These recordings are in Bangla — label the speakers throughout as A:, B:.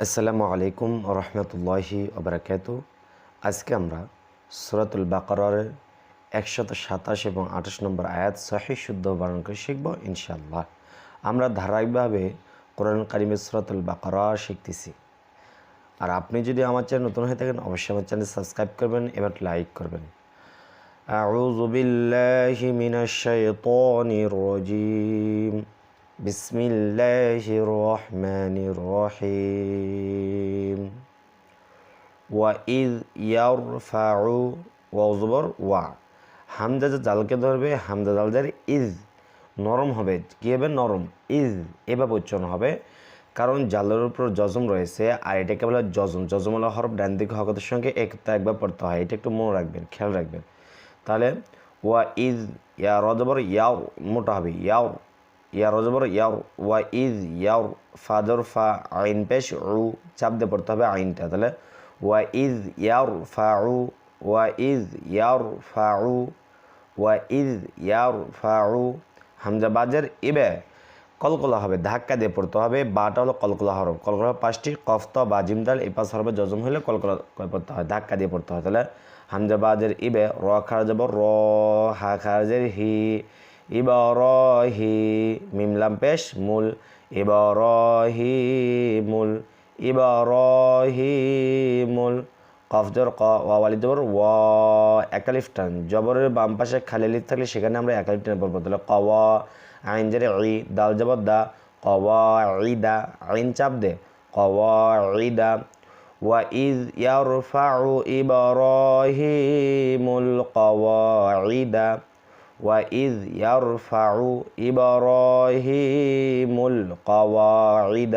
A: আসসালামু আলাইকুম রহমতুল্লাহি ওবরাকাতু আজকে আমরা সুরাতুল বাকরার একশত সাতাশ এবং আঠাশ নম্বর আয়াত সহি শুদ্ধ বারণ করে শিখব ইনশাআল্লাহ আমরা ধারাবাহিকভাবে কোরআন কারিমের সুরাতুল বাকরা শিখতেছি আর আপনি যদি আমার চ্যানেল নতুন হয়ে থাকেন অবশ্যই আমার চ্যানেল সাবস্ক্রাইব করবেন এবার লাইক করবেন أعوذ بالله من الشيطان الرجيم بسم الله الرحمن الرحيم وإذ يرفع ওয়াজবর ওয়া হামজা যে জালকে ধরবে হামজা জাল যার ইজ নরম হবে কী হবে নরম ইজ এভাবে উচ্চারণ হবে কারণ জালের উপর জজম রয়েছে আর এটাকে বলে জজম জজমলা হরফ ডান দিকে হকতের সঙ্গে একটা একবার পড়তে হয় এটা একটু মনে রাখবেন খেয়াল রাখবেন তাহলে ওয়া ইজ ইয়া রজবর ইয়াও মোটা হবে ইয়াও ইয়া রজবর ইয়াও ওয়া ইজ ইয়াও ফাদর ফা আইন পেশ উ, চাপ দিয়ে পড়তে হবে আইনটা। তাহলে ওয়া ইজ ইয়ার ফা উ, ওয়া ইজ ইয়ার ফা উ, ওয়া ইজ ইয়ার ফা উ, হামজা বাজের ইবে কলকলা হবে, ধাক্কা দিয়ে পড়তে হবে, বাটা হলো কলকলা হরফ। কলকলা পাঁচটি কফত বা জিমদাল এই পাঁচ হরফে যজম হলে কলকলা পড়তে হয়, ধাক্কা দিয়ে পড়তে হয়। তাহলে হামজাবাজের ইবে র যাব র হা খারাজের হি ইব র হি মিমলাম পেশ মূল ইব র হি মূল ইব র হি মূল কফজর ক ওয়ালিদ জবর ওয়া একালিফ টান জবরের বাম পাশে খালি লিফ থাকলে সেখানে আমরা একালিফ টান পড়বো তাহলে কওয়া আইন জেরে ই দাল জবর দা কওয়া ইদা আইন চাপ দে কওয়া ইদা وإذ يرفع إبراهيم القواعد وإذ يرفع إبراهيم القواعد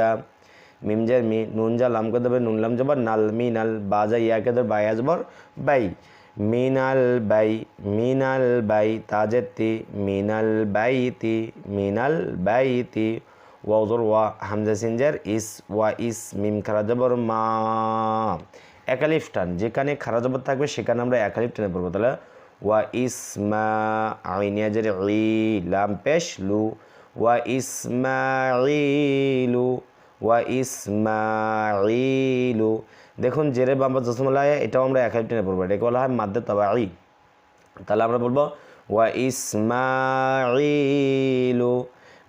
A: মিম জার মি নুন যা লাম করে দেবে নুন লাম জবর নাল মিনাল বাজা ইয়াকে দেবে বাই আজবর বাই মিনাল বাই মিনাল বাই তাজেতি মিনাল বাইতি মিনাল বাইতি ওয়াজর ওয়া হামজা সিনজার ইস ওয়া ইস মিম খারা জবর মা একালিফ টান যেখানে খারা জবর থাকবে সেখানে আমরা একালিফ টানে পড়বো তাহলে ওয়া ইস মা আইনিয়াজের ই লাম পেশ লু ওয়া ইসমাইলু ওয়া ইসমাইলু দেখুন জেরে বাম্বা জসমলায় এটাও আমরা একালিফ টেনে পড়ব। এটাকে বলা হয়? মাদ্দে তবা আই তাহলে আমরা বলব, ওয়া ইসমাইলু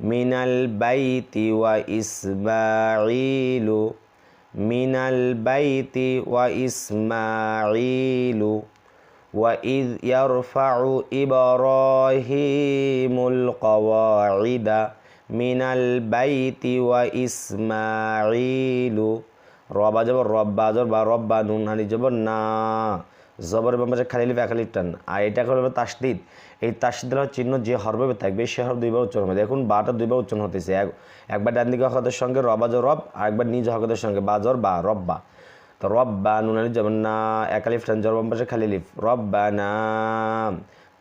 A: মিনাল বাইতি ওয়া ইসমাইলু মিনাল বাইতি ওয়া ইসমাইলু وإذ يرفع إبراهيم القواعد من البيت وإسماعيل রবা জবর রব্বা জবর বা রব্বা নুন আনি জবর না জবর বাম্বাসে খালি লিফ একালিফ টান আর এটা করবে তাসদিদ এই তাসদিদ চিহ্ন যে হরবে থাকবে সে হর দুইবার উচ্চারণ হবে দেখুন বাটা দুইবার উচ্চারণ হতেছে এক একবার ডান দিকে হকতের সঙ্গে রবাজর রব আর একবার নিজ হকতের সঙ্গে বাজর বা রব্বা তো রব্বা নুন আনি জবর না একালিফ টান জবর বাম্বাসে খালি লিফ। রব্বা না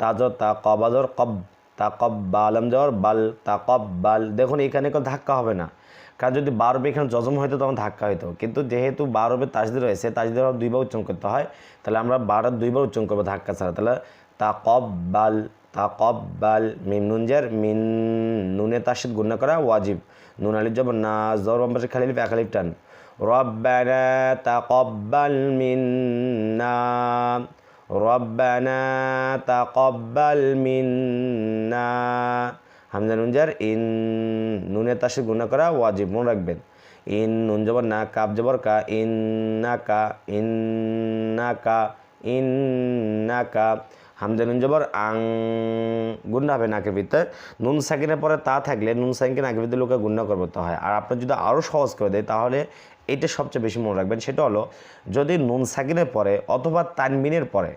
A: তাজর তা কবাজর কব তা কব বালাম জবর বাল তা কব বাল দেখুন, এখানে কোনো ধাক্কা হবে না। কারণ যদি বারবে এখানে জজম হয়তো তখন ধাক্কা হইতো। কিন্তু যেহেতু বারবে তাজদি রয়েছে তাজদির দুইবার উচ্চারণ করতে হয়, তাহলে আমরা বারোর দুইবার উচ্চারণ করব ধাক্কা ছাড়া। তাহলে তা কব বাল তা কব বাল মিম নুনজার মিন নুনে তাসিদ গুণা করা ওয়াজিব। নুন আলিফ যাব না জর বাম্পাসে খালি লিফ একালিফ টান। রব্বানা তাকব্বাল মিন্না, রব্বানা তাকব্বাল মিন্না। হামজা নুনজার ইন নুনের তাসে গুণা করা ওয়াজিব, মনে রাখবেন। ইন নুন জবর না, কাপ জবর কা ইন না কা ইন না কা ইন না কা হামজা নুন জবর, আং গুন্না হবে নাকের ভিতরে। নুন সাকিনের পরে তা থাকলে নুন সাকিনকে নাকের ভিতরে লোকে গুন্না করতে হয়। আর আপনার যদি আরও সহজ করে দেয়, তাহলে এটা সবচেয়ে বেশি মনে রাখবেন। সেটা হলো, যদি নুন সাকিনের পরে অথবা তানমিনের পরে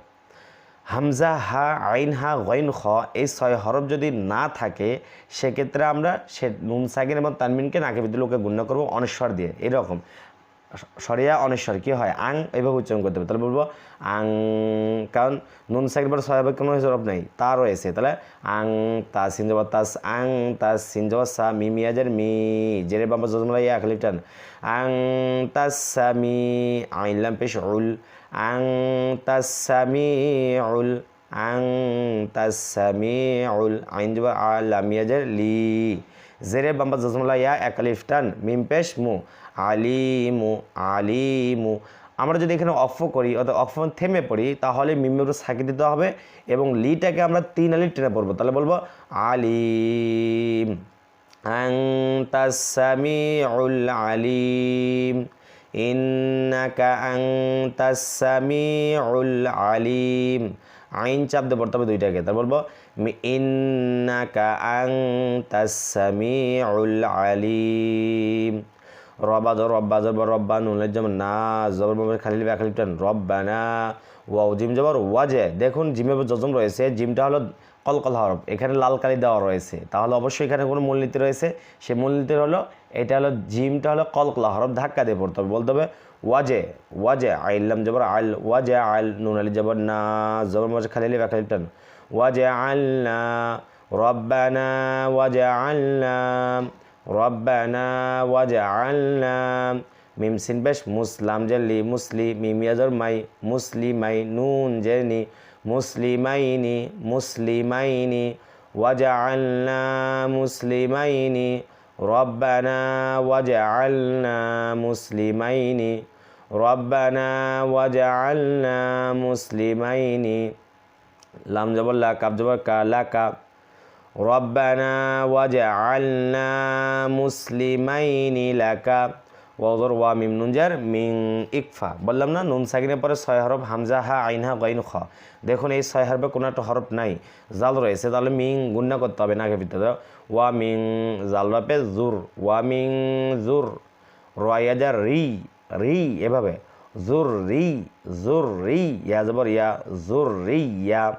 A: হামজা হা, আইন হা, গইন খ, এই ছয় হরফ যদি না থাকে, সেক্ষেত্রে আমরা সে নুন সাকিন এবং তানমিনকে নাকে ভিতরে লোকে গুণ্য করব অনেশ্বর দিয়ে। এরকম। সরিয়া অনেশ্বর, কী হয়? আং, এইভাবে উচ্চারণ করতে হবে। তাহলে বলব, আং, কারণ নুন পর ছয় কোনো হরফ নেই, তা রয়েছে। তাহলে আং, তা সিনজবা তাস আং, তা সিনজবা, সা, মি মিয়াজের মি, জেরে বাবা জজমলা ইয়া খালিফটান আং তাস সা, মি আইনলাম পেশ উল। আং তাসামিউল আং তাসামিউল আইন জবা আলামিয়াজের লি জেরে বাম্বা জসমুল্লাহ ইয়া একালিফটান মিম পেশ মু। আলিমু আলিমু। আমরা যদি এখানে অফ করি অর্থাৎ অফ থেমে পড়ি, তাহলে মিমের সাকি দিতে হবে এবং লিটাকে আমরা তিন আলি টেনে পড়ব। তাহলে বলব, আলিম আংতাসামিউল আলিম, ইন্নাকা আংতাসামিউল আলিম। আইন চাপ দিয়ে পড়তে হবে দুইটাকে। তার বলব ইন্নাকা আংতাসামিউল আলিম। রব্বা ধর রব্বা জবর রব্বা নুনের যেমন না, জবর বাবার খালি খালি টান রব্বানা ওয়াও, জিম জবর ওয়াজে। দেখুন, জিমে যজন রয়েছে, জিমটা হলো কলকল হরফ, এখানে লাল কালি দেওয়া রয়েছে। তাহলে অবশ্যই এখানে কোনো মূলনীতি রয়েছে। সে মূলনীতি হলো, এটা হলো জিমটা হলো কলকলা হরফ, ধাক্কা দিয়ে পড়তে হবে। বলতে হবে, ওয়াজে ওয়াজে, আইল্লাম জবর আল ওয়াজে আল নুন আলি জবর না, জবর মাঝে খালি আলি খালি টান ওয়াজে আল্লা রব্বানা ওয়াজে আল্লা রব্বানা ওয়াজআলনা মিম সিন বেশ মুসলাম জেলি মুসলি মিম ইয়াজর মাই মুসলিমাই নুন জেনি মুসলিমাইনি মুসলিমাইনি ওয়াজআলনা মুসলিমাইনি রব্বানা ওয়াজআলনা মুসলিমাইনি রব্বানা ওয়াজআলনা মুসলিমাইনি লাম জবর লা কাব জবর কা লা কা রব্বানা ওয়াজআলনা মুসলিমাইনি লাকা। ওয়াজর ওয়া মিম নুনজার মিং ইকফা। বললাম না, নুন সাকিনের পরে ছয় হরফ হামজা, হা, আইন গাইন খ। দেখুন, এই ছয় হরফে কোনো একটা হরফ নাই। জাল রয়েছে, তাহলে মিং গুন্না করতে হবে না ভিতরে ওয়া মিং জাল বাপে জুর, ওয়া মিং জুর রয়াজা রি রি, এভাবে। জুর রি জুর রি, ইয়া জবর ইয়া, জুর রি, ইয়া,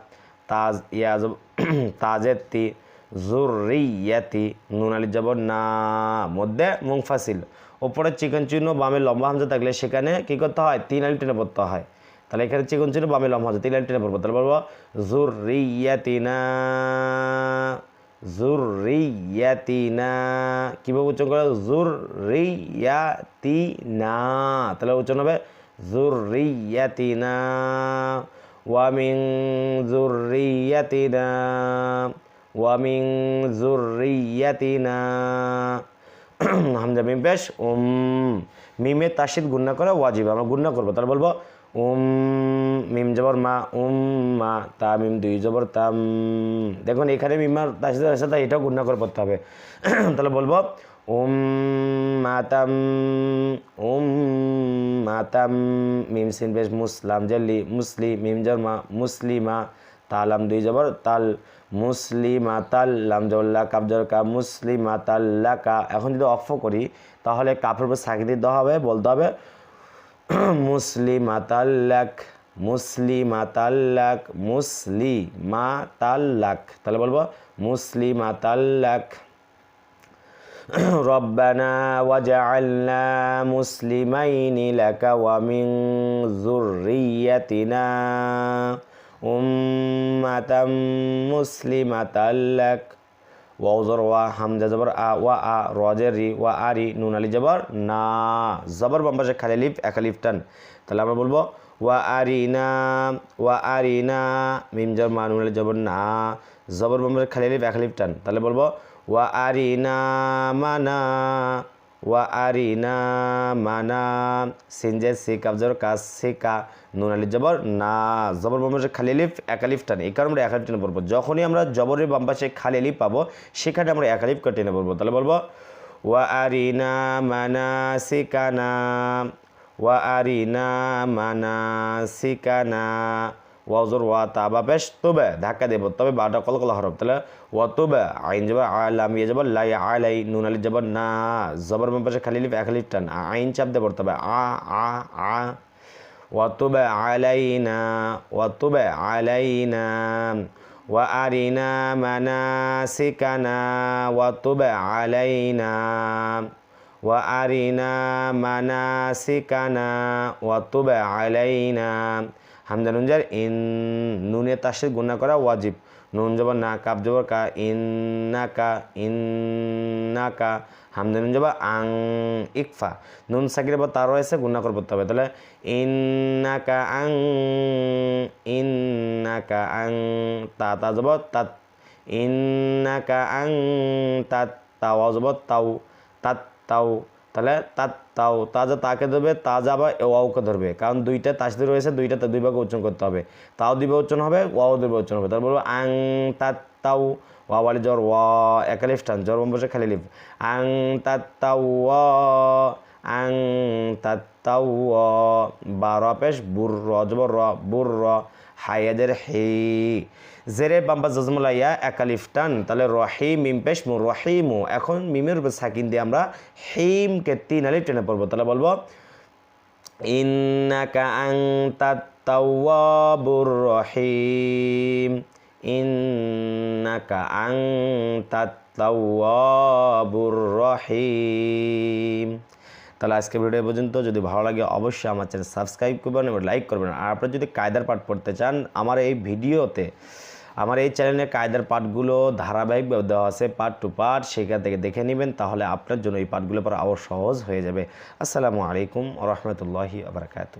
A: তাজ, ইয়া জব- তাজের তি। জুর রি নুন আলি জবর না। মধ্যে মুংফাসিল। ওপরে চিকন চিহ্ন বামে লম্বা হামজা থাকলে সেখানে কী করতে হয়? তিন আলি টেনে পড়তে হয়। তাহলে এখানে চিকন চিহ্ন বামে লম্বা হামজা, তিন আলি টেনে পড়ব। তাহলে বলব জুর রি ইয়াতিনা জুর রি ইয়াতিনা কীভাবে উচ্চারণ করে জুর রি ইয়াতিনা তাহলে উচ্চারণ হবে জুর রি ইয়াতিনা ওয়ামিং জুর রি ইয়াতিনা ওয়ামিং জুর রি ইয়াতিনা হামজা মিম পেশ, উম, মিমে তাসিদ গুন্না করে ওয়াজিব, আমরা গুন্না করব। তাহলে বলব, উম, মিম জবর মা, উম, মা, তা, মিম দুই জবর তাম দেখুন, এখানে মিমার তাসিদ তাই এটাও গুন্না করে পড়তে হবে। তাহলে বলব, উম মাতাম উম মাতাম মিম সিন বেশ মুসলাম জল্লি মুসলি, মিম জবর মা মুসলিমা তালাম দুই জবর, তাল মুসলিমা তাল্লাম জল্লা কাবজর কা মুসলিমা তাল্লা কা এখন যদি অফ করি তাহলে কাপের উপর সাকি দিতে হবে বলতে হবে মুসলিমাতাল্লাক মুসলিমাতাল্লাক মুসলিমাতাল্লাক তাহলে বলবো মুসলিমাতাল্লাক ربنا وجعلنا مسلمين لك ومن ذريتنا উম্মাতাম মুসলিমাতাল্লাক ওয়া জর, ওয়া, হামজা, জবর, আ, ওয়া, আ রজের রি, ওয়া আরি নুন, আলি, জবর, না। জবর বাম্পাসে খালি লিফ একালিফ টান। তাহলে আমরা বলব, ওয়া আরি না, ওয়া আরি না, মিম, জর, মা, নুন, আলি, জবর, না। জবর বাম্পাসে খালি লিফ একালিফ টান। তাহলে বলব, ওয়া আরি না মানা ওয়া আরিনা মানা, সিনজে সি কাবজর কাজ সিকা, নুন আলি জবর, না। জবর বাম্পাশে খালি লিফ একালিফ টানে। এই কারণে আমরা একালিফ টেনে পড়ব। যখনই আমরা জবরের বাম্পাশে খালি লিফ পাবো, সেখানে আমরা একালিফ করে টেনে পড়ব। তাহলে বলব, ওয়া আরিনা মানা, সিকানা। ওয়া আরিনা মানা, সিকানা। ওয়াজর ওয়া তাবা বেশ তবে ধাক্কা দেবো তবে বারোটা কলকলা হরফ তাহলে ওয়া তবে আইন যাবার আলাম ইয়ে যাবার লাই আলাই নুন আলি যাবার না জবর বাম্পাশে খালি লিফ একালিফ টান আইন চাপ দেবো তবে আ আ আ وتب علينا وتب علينا وأرنا مناسكنا وتب علينا وأرنا مناسكنا وتب علينا হামজা নুনজার ইন নুনে তাসের গুণা করা ওয়াজিব। নুন জবর না কাপ জবর কা ইন্নাকা ইন্নাকা হামজা নুন জবর আং ইকফা। নুন সাকির পর তার রয়েছে গুণা করে পড়তে হবে। তাহলে ইন্নাকা আং ইন্নাকা আং, তা তা জবর তাত। ইন্নাকা আং, তাত তাওয়া জবর তাও, তাত তাও। তাহলে তা তাও তাজা তাকে ধরবে তাজা বা ওয়াওকে ধরবে। কারণ দুইটা তাসদি রয়েছে, দুইটা তা দুই ভাগে উচ্চারণ করতে হবে। তাও দুই ভাগে উচ্চারণ হবে, ওয়াও দুই ভাগে উচ্চারণ হবে। তারপর আং, তা, তাও ওয়া ওয়ালি জ্বর, ওয়া, একালিফ টান, জ্বর বসে খালি লিফ। আং, তা, তাও, ওয়া, আং, তা, তাও বা, র, পেশ, বুর, র জবর র, বুর, র হায়াদের হে। জেরে বাম্বা জজমুলা ইয়া একালিফ টান, তাহলে রহি মিম পেশ মু রহিমু। এখন মিমের উপর সাকিন দিয়ে আমরা হিমকে তিন আলিফ টেনে পড়ব। তাহলে বলব, ইন্নাকা আংতাত রহিম। ইন্নাকা আংতাত তাওয়াবুর রহিম। তাহলে আজকে ভিডিও পর্যন্ত। যদি ভালো লাগে, অবশ্যই আমার চ্যানেল সাবস্ক্রাইব করবেন এবং লাইক করবেন। আর আপনারা যদি কায়দার পাঠ পড়তে চান, আমার এই ভিডিওতে, আমার এই চ্যানেলে কায়দার পাঠগুলো ধারাবাহিকভাবে দেওয়া আছে পার্ট টু পার্ট সেখান থেকে দেখে নেবেন, তাহলে আপনার জন্য এই পাঠগুলো পর আরও সহজ হয়ে যাবে। আসসালামু আলাইকুম রহমতুল্লাহি আবরকাত